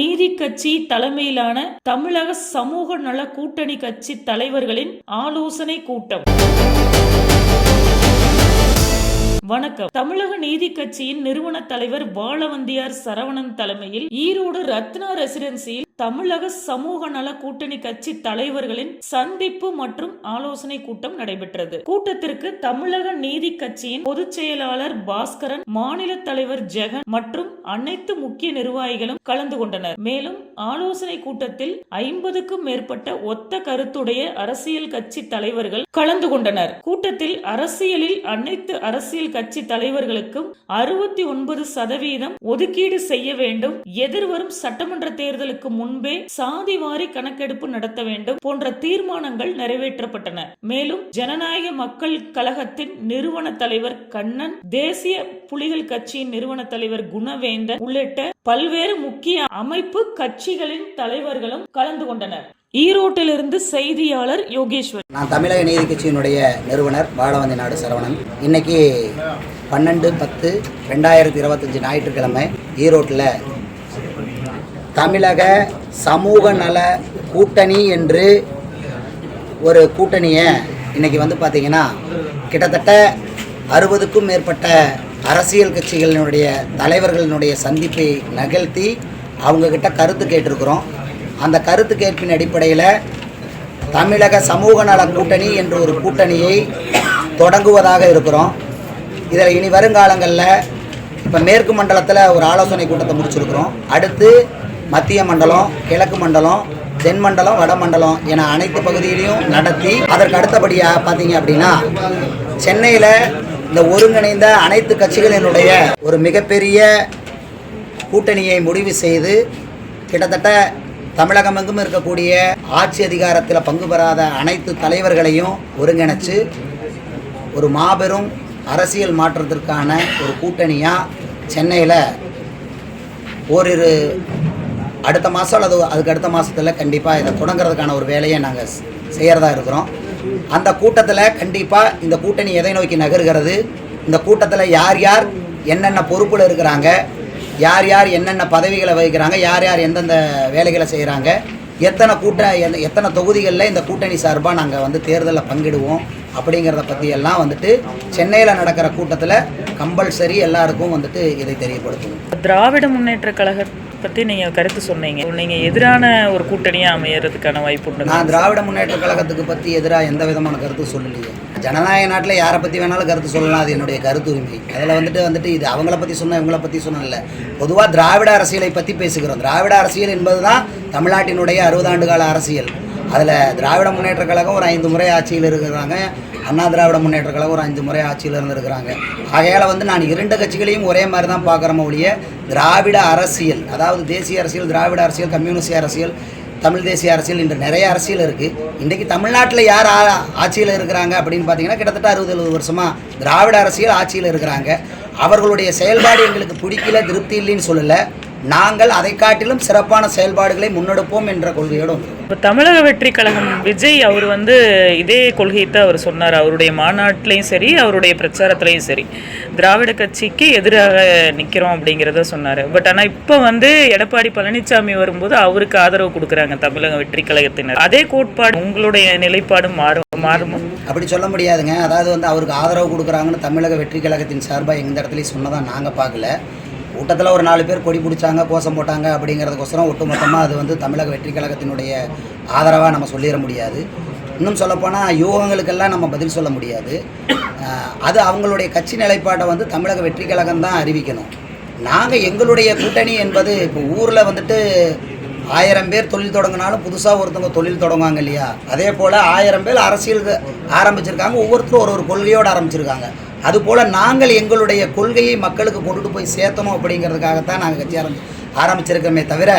தமிழக நீதி கட்சி தலைமையிலான தமிழக சமூக நல கூட்டணி கட்சி தலைவர்களின் ஆலோசனை கூட்டம். வணக்கம். தமிழக நீதி கட்சியின் நிறுவன தலைவர் பாலவந்தியார் சரவணன் தலைமையில் ஈரோடு ரத்னா ரெசிடென்சியில் தமிழக சமூக நல கூட்டணி கட்சி தலைவர்களின் சந்திப்பு மற்றும் ஆலோசனை கூட்டம் நடைபெற்றது. கூட்டத்திற்கு தமிழக நீதி கட்சியின் பொதுச் செயலாளர் பாஸ்கரன் மாநில தலைவர் ஜெகன் மற்றும் அனைத்து முக்கிய நிர்வாகிகளும் கலந்து கொண்டனர். மேலும் ஆலோசனை கூட்டத்தில் ஐம்பதுக்கும் மேற்பட்ட ஒத்த கருத்துடைய அரசியல் கட்சி தலைவர்கள் கலந்து கொண்டனர். கூட்டத்தில் அரசியலில் அனைத்து அரசியல் கட்சி தலைவர்களுக்கும் அறுபத்தி ஒன்பது சதவீதம் ஒதுக்கீடு செய்ய வேண்டும். எதிர்வரும் சட்டமன்ற தேர்தலுக்கு முன் முன்பே சாதிவாரி கணக்கெடுப்பு நடத்த வேண்டும் போன்ற தீர்மானங்கள் நிறைவேற்றப்பட்டன. மேலும் ஜனநாயக மக்கள் கழகத்தின் நிறுவன தலைவர் கண்ணன் தேசிய புலிகள் கட்சியின் நிறுவன தலைவர் குணவேந்தன் உள்ளிட்ட பல்வேறு முக்கிய அமைப்பு கட்சிகளின் தலைவர்களும் கலந்து கொண்டனர். ஈரோட்டிலிருந்து செய்தியாளர் யோகேஸ்வர். நான் தமிழக நீதி கட்சியினுடைய நிறுவனர் பாலவந்தி நாடு சரவணன். இன்னைக்கு பன்னெண்டு பத்து ரெண்டாயிரத்தி இருபத்தஞ்சி ஞாயிற்றுக்கிழமை ஈரோட்டில் தமிழக சமூக நல கூட்டணி என்று ஒரு கூட்டணியை இன்றைக்கி வந்து பார்த்திங்கன்னா கிட்டத்தட்ட அறுபதுக்கும் மேற்பட்ட அரசியல் கட்சிகளினுடைய தலைவர்களினுடைய சந்திப்பை நகழ்த்தி அவங்கக்கிட்ட கருத்து கேட்டிருக்கிறோம். அந்த கருத்து கேட்பின் அடிப்படையில் தமிழக சமூக நல கூட்டணி என்ற ஒரு கூட்டணியை தொடங்குவதாக இருக்கிறோம். இதில் இனி வருங்காலங்களில் இப்போ மேற்கு மண்டலத்தில் ஒரு ஆலோசனை கூட்டத்தை முடிச்சிருக்கிறோம். அடுத்து மத்திய மண்டலம் கிழக்கு மண்டலம் தென் மண்டலம் வட மண்டலம் என அனைத்து பகுதியிலையும் நடத்தி அதற்கு அடுத்தபடியாக பார்த்தீங்க அப்படின்னா சென்னையில் இந்த ஒருங்கிணைந்த அனைத்து கட்சிகளினுடைய ஒரு மிகப்பெரிய கூட்டணியை முடிவு செய்து கிட்டத்தட்ட தமிழகமெங்கும் இருக்கக்கூடிய ஆட்சி அதிகாரத்தில் பங்கு பெறாத அனைத்து தலைவர்களையும் ஒருங்கிணைச்சு ஒரு மாபெரும் அரசியல் மாற்றத்திற்கான ஒரு கூட்டணியாக சென்னையில் ஓரிரு அடுத்த மாதம் அல்லது அதுக்கு அடுத்த மாதத்தில் கண்டிப்பாக இதை தொடங்குறதுக்கான ஒரு வேலையை நாங்கள் செய்கிறதா இருக்கிறோம். அந்த கூட்டத்தில் கண்டிப்பாக இந்த கூட்டணி எதை நோக்கி நகர்கிறது? இந்த கூட்டத்தில் யார் யார் என்னென்ன பொறுப்பில் இருக்கிறாங்க? யார் யார் என்னென்ன பதவிகளை வகிக்கிறாங்க? யார் யார் எந்தெந்த வேலைகளை செய்கிறாங்க எத்தனை கூட்ட எந்த- எத்தனை தொகுதிகளில் இந்த கூட்டணி சார்பாக நாங்கள் வந்து தேர்தலில் பங்கிடுவோம் அப்படிங்கிறத பற்றி எல்லாம் வந்துட்டு சென்னையில் நடக்கிற கூட்டத்தில் கம்பல்சரி எல்லாருக்கும் வந்துட்டு இதை தெரியப்படுத்துவோம். திராவிட முன்னேற்ற கழக பற்றி நீங்கள் கருத்து சொன்னீங்க. நீங்கள் எதிரான ஒரு கூட்டணியாக அமையறதுக்கான வாய்ப்பு உண்டு நான் திராவிட முன்னேற்ற கழகத்துக்கு பற்றி எதிராக எந்த விதமான கருத்து சொல்லலையே. ஜனநாயக நாட்டில் யாரை பற்றி வேணாலும் கருத்து சொல்லலாம் அது என்னுடைய கருத்து உரிமை அதில் வந்துட்டு வந்துட்டு இது அவங்கள பற்றி சொன்ன இவங்கள பற்றி சொன்னல பொதுவாக திராவிட அரசியலை பற்றி பேசுகிறோம். திராவிட அரசியல் என்பது தான் தமிழ்நாட்டினுடைய அறுபது ஆண்டு கால அரசியல். அதில் திராவிட முன்னேற்ற கழகம் ஒரு ஐந்து முறை ஆட்சியில் இருக்கிறாங்க. அண்ணா திராவிட முன்னேற்ற கழகம் ஒரு அஞ்சு முறை ஆட்சியில் இருந்திருக்கிறாங்க. ஆகையால் வந்து நான் இரண்டு கட்சிகளையும் ஒரே மாதிரி தான் பார்க்குறோமோ ஒழிய திராவிட அரசியல் அதாவது தேசிய அரசியல் திராவிட அரசியல் கம்யூனிஸ்ட் அரசியல் தமிழ் தேசிய அரசியல் இன்று நிறைய அரசியல் இருக்குது இன்றைக்கி தமிழ்நாட்டில் யார் ஆ- ஆட்சியில் இருக்கிறாங்க அப்படின்னு பார்த்தீங்கன்னா கிட்டத்தட்ட அறுபது எழுபது வருஷமாக திராவிட அரசியல் ஆட்சியில் இருக்கிறாங்க. அவர்களுடைய செயல்பாடு எங்களுக்கு பிடிக்கல திருப்தி இல்லைன்னு சொல்லலை. நாங்கள் அதை காட்டிலும் சிறப்பான செயல்பாடுகளை முன்னெடுப்போம் என்ற கொள்கையோடு வந்திருக்கோம். இப்போ தமிழக வெற்றி கழகம் விஜய் அவர் வந்து இதே கொள்கையை தான் அவர் சொன்னார். அவருடைய மாநாட்டிலையும் சரி அவருடைய பிரச்சாரத்திலையும் சரி. திராவிட கட்சிக்கு எதிராக நிற்கிறோம் அப்படிங்கிறத சொன்னார். பட் ஆனால் இப்போ வந்து எடப்பாடி பழனிசாமி வரும்போது அவருக்கு ஆதரவு கொடுக்குறாங்க தமிழக வெற்றி கழகத்தினர். அதே கோட்பாடு உங்களுடைய நிலைப்பாடு மாறும் மாறுமா? அப்படி சொல்ல முடியாதுங்க. அதாவது வந்து அவருக்கு ஆதரவு கொடுக்குறாங்கன்னு தமிழக வெற்றி கழகத்தின் சார்பாக எந்த இடத்துலையும் சொன்னதாக நாங்கள் பார்க்கல. கூட்டத்தில் ஒரு நாலு பேர் கொடி பிடிச்சாங்க கோஷம் போட்டாங்க அப்படிங்கிறதுக்கோசரம் ஒட்டுமொத்தமாக அது வந்து தமிழக வெற்றி கழகத்தினுடைய ஆதரவாக நம்ம சொல்லிட முடியாது. இன்னும் சொல்லப்போனால் யூகங்களுக்கெல்லாம் நம்ம பதில் சொல்ல முடியாது. அது அவங்களுடைய கட்சி நிலைப்பாட்டை வந்து தமிழக வெற்றி கழகம் தான் அறிவிக்கணும். நாங்கள் எங்களுடைய கூட்டணி என்பது இப்போ ஊரில் வந்துட்டு ஆயிரம் பேர் தொழில் தொடங்கினாலும் புதுசாக ஒருத்தவங்க தொழில் தொடங்குவாங்க இல்லையா? அதே போல் ஆயிரம் பேர் அரசியலுக்கு ஆரம்பிச்சிருக்காங்க ஒவ்வொருத்தரும் ஒரு ஒரு கொள்கையோடு ஆரம்பிச்சிருக்காங்க. அதுபோல் நாங்கள் எங்களுடைய கொள்கையை மக்களுக்கு கொண்டுட்டு போய் சேர்த்தணும் அப்படிங்கிறதுக்காகத்தான் நாங்கள் கட்சி ஆரம்பி ஆரம்பிச்சிருக்கோமே தவிர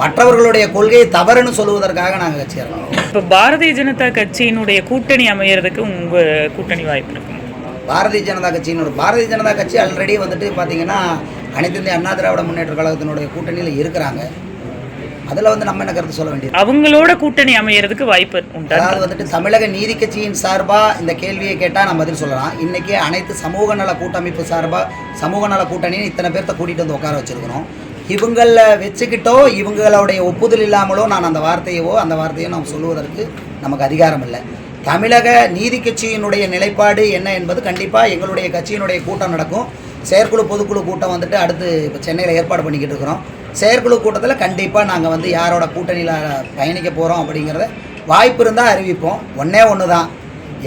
மற்றவர்களுடைய கொள்கையை தவறுன்னு சொல்லுவதற்காக நாங்கள் கட்சி ஆரம்பிக்கிறோம். இப்போ பாரதிய ஜனதா கட்சியினுடைய கூட்டணி அமையறதுக்கு உங்கள் கூட்டணி வாய்ப்பு இருக்குமா பாரதிய ஜனதா கட்சின்னு ஒரு பாரதிய ஜனதா கட்சி ஆல்ரெடி வந்துட்டு பார்த்தீங்கன்னா அனைத்து இந்திய அண்ணா திராவிட முன்னேற்ற கழகத்தினுடைய கூட்டணியில் இருக்கிறாங்க. அதில் வந்து நம்ம என்ன கருத்து சொல்ல வேண்டியது? அவங்களோட கூட்டணி அமையறதுக்கு வாய்ப்பு உண்டா? அதாவது வந்துட்டு தமிழக நீதி கட்சியின் சார்பாக இந்த கேள்வியை கேட்டால் நான் பதில் சொல்லலாம். இன்றைக்கி அனைத்து சமூக நல கூட்டமைப்பு சார்பாக சமூக நல கூட்டணின்னு இத்தனை பேர்த்த கூட்டிகிட்டு வந்து உட்கார வச்சிருக்கிறோம். இவங்கள வச்சுக்கிட்டோ இவங்களுடைய ஒப்புதல் இல்லாமலோ நான் அந்த வார்த்தையவோ அந்த வார்த்தையோ நாம் சொல்லுவதற்கு நமக்கு அதிகாரம் இல்லை. தமிழக நீதி கட்சியினுடைய நிலைப்பாடு என்ன என்பது கண்டிப்பாக எங்களுடைய கட்சியினுடைய கூட்டம் நடக்கும். செயற்குழு பொதுக்குழு கூட்டம் வந்துட்டு அடுத்து இப்போ சென்னையில் ஏற்பாடு பண்ணிக்கிட்டு இருக்கிறோம். செயற்குழு கூட்டத்தில் கண்டிப்பாக நாங்கள் வந்து யாரோட கூட்டணியில் பயணிக்க போகிறோம் அப்படிங்கிறத வாய்ப்பு இருந்தால் அறிவிப்போம். ஒன்றே ஒன்று தான்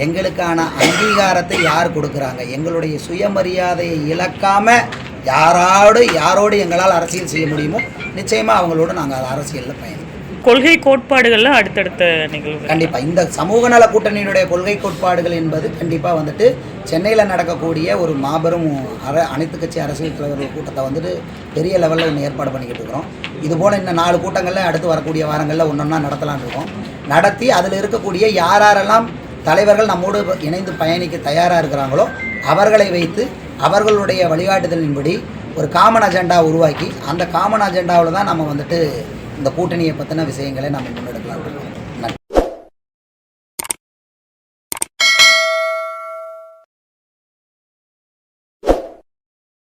எங்களுக்கான அங்கீகாரத்தை யார் கொடுக்குறாங்க? எங்களுடைய சுயமரியாதையை இழக்காமல் யாரோடு யாரோடு எங்களால் அரசியல் செய்ய முடியுமோ நிச்சயமாக அவங்களோட நாங்கள் அரசியலில் பயணம் கொள்கை கோட்பாடுகள்லாம் அடுத்தடுத்த நிகழ்வு கண்டிப்பாக இந்த சமூக நல கூட்டணியினுடைய கொள்கை கோட்பாடுகள் என்பது கண்டிப்பாக வந்துட்டு சென்னையில் நடக்கக்கூடிய ஒரு மாபெரும் அர அனைத்து கட்சி அரசியல் தலைவர்கள் கூட்டத்தை வந்துட்டு பெரிய லெவலில் ஒன்று ஏற்பாடு பண்ணிக்கிட்டு இருக்கிறோம். இது போல் இந்த நாலு கூட்டங்களில் அடுத்து வரக்கூடிய வாரங்களில் ஒன்று ஒன்றா நடத்தலான் இருக்கோம். நடத்தி அதில் இருக்கக்கூடிய யார் யாரெல்லாம் தலைவர்கள் நம்மோடு இணைந்து பயணிக்க தயாராக இருக்கிறாங்களோ அவர்களை வைத்து அவர்களுடைய வழிகாட்டுதலின்படி ஒரு காமன் அஜெண்டா உருவாக்கி அந்த காமன் அஜெண்டாவில் தான் நம்ம வந்துட்டு இந்த கூட்டணியை பற்றின விஷயங்களை நம்ம முன்னெடுக்கலாம்.